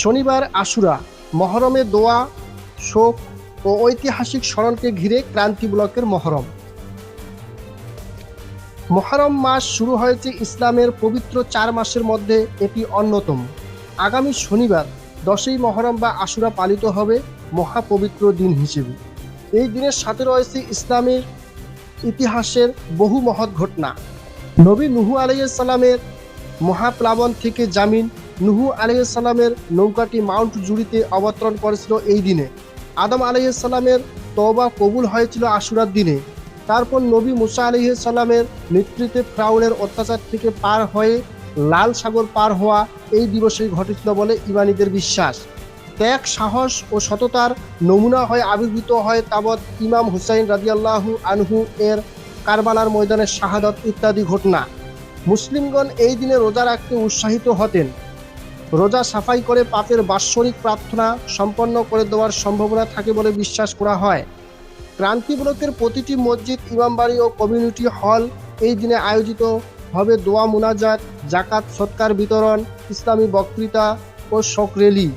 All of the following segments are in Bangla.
শনিবার আশুরা, মহরমে দোয়া, শোক ও ঐতিহাসিক স্মরণকে ঘিরে ক্রান্তি ব্লকের মহরম। মহরম মাস শুরু হয়েছে ইসলামের পবিত্র চার মাসের মধ্যে, এটি অন্যতম। আগামী শনিবার দশই মহরম বা আশুরা পালিত হবে মহাপবিত্র দিন হিসেবে। এই দিনের সাথে রয়েছে ইসলামের ইতিহাসের বহু মহৎ ঘটনা। নবী নুহু আলাইসাল্লামের মহাপ্লাবন থেকে জামিন নুহু আলাইসাল্লামের নৌকাটি মাউন্ট জুড়িতে অবতরণ করেছিল এই দিনে। আদম আলাইসাল্লামের তওবা কবুল হয়েছিল আশুরার দিনে। তারপর নবী মুসা আলাইসাল্লামের নেতৃত্বে ফ্রাউনের অত্যাচার থেকে পার হয়ে লাল সাগর পার হওয়া এই দিবসেই ঘটেছিল বলে ইমানিদের বিশ্বাস। ত্যাগ, সাহস ও সততার নমুনা হয়ে আবির্ভূত হয় তাবৎ ইমাম হুসাইন রাদিয়াল্লাহু আনহু এর কারবালার ময়দানের শাহাদত ইত্যাদি ঘটনা। মুসলিমগণ এই দিনে রোজা রাখতে উৎসাহিত হতেন। রোজা সাফাই করে পাপের বাৎসরিক প্রার্থনা সম্পন্ন করে দেওয়ার সম্ভাবনা থাকে বলে বিশ্বাস করা হয়। ক্রান্তি ব্লকের প্রতিটি মসজিদ, ইমামবাড়ি ও কমিউনিটি হল এই দিনে আয়োজিত হবে দোয়া মুনাজাত জাকাত সৎকার বিতরণ, ইসলামী বক্তৃতা ও শোক রেলি।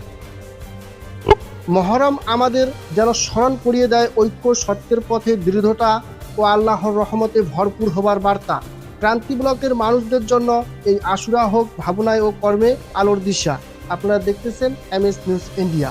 মহরম আমাদের যেন স্মরণ করিয়ে দেয় ঐক্য সত্যের পথে দৃঢ়তা ও আল্লাহর রহমতে ভরপুর হবার বার্তা। ক্রান্তি ব্লকের মানুষদের জন্য এই আশুরা হোক, ভাবনায় ও কর্মে আলোর দিশা। আপনারা দেখতেছেন এম এস নিউজ ইন্ডিয়া।